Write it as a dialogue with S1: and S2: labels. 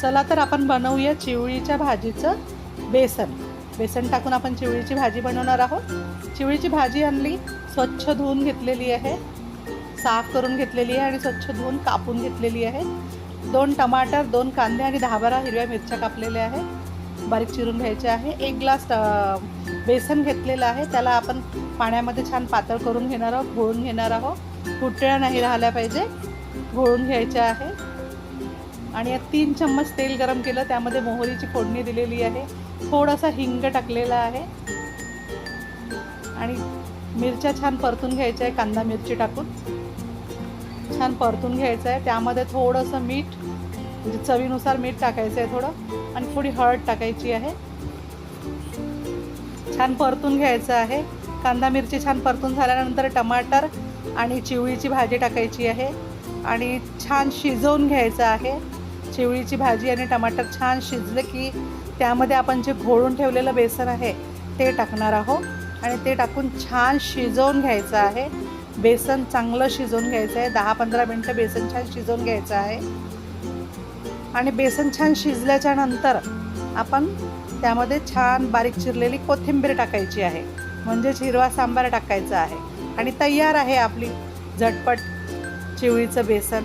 S1: चला तर आपण बनवूया चिवळीच्या भाजीचं बेसन. बेसन टाकून आपण चिवळीची भाजी बनवणार आहोत. चिवळीची भाजी आणली स्वच्छ धुवून घेतलेली आहे. साफ करून घेतलेली आहे आणि स्वच्छ धुवून कापून घेतलेली आहे. दोन टमाटर दोन कांदे आणि दहा बारा हिरव्या मिरच्या कापलेल्या आहे बारीक चिरून घ्यायचे आहे. एक ग्लास बेसन घेतलेलं आहे. त्याला आपण पाण्यामध्ये छान पातळ करून घेणार आहोत घोळून घेणार आहोत. कुटळ्या नाही राहिल्या पाहिजे. घोळून घ्यायच्या आहे. आणि यात तीन चम्मच तेल गरम केलं त्यामध्ये मोहरीची फोडणी दिलेली आहे. थोडासा हिंग टाकलेला आहे. आणि मिरच्या छान परतून घ्यायच्या आहे कांदा मिरची टाकून. छान परतून घ्यायचं आहे. त्यामध्ये थोडंसं मीठ म्हणजे चवीनुसार मीठ टाकायचं आहे थोडं. आणि थोडी हळद टाकायची आहे. छान परतून घ्यायचं आहे. कांदा मिरची छान परतून झाल्यानंतर टमाटर आणि चिवळीची भाजी टाकायची आहे. आणि छान शिजवून घ्यायचं आहे. चिवळीची भाजी आणि टमाटर छान शिजले की त्यामध्ये आपण जे घोळून ठेवलेलं बेसन आहे ते टाकणार आहोत. आणि ते टाकून छान शिजवून घ्यायचं आहे. बेसन चांगलं शिजवून घ्यायचं आहे. दहा पंधरा मिनटं बेसन छान शिजवून घ्यायचं आहे. आणि बेसन छान शिजल्याच्या नंतर आपण त्यामध्ये छान बारीक चिरलेली कोथिंबीर टाकायची आहे. म्हणजेच हिरवा सांबार टाकायचा आहे. आणि तयार आहे आपली झटपट चिवळीचं बेसन.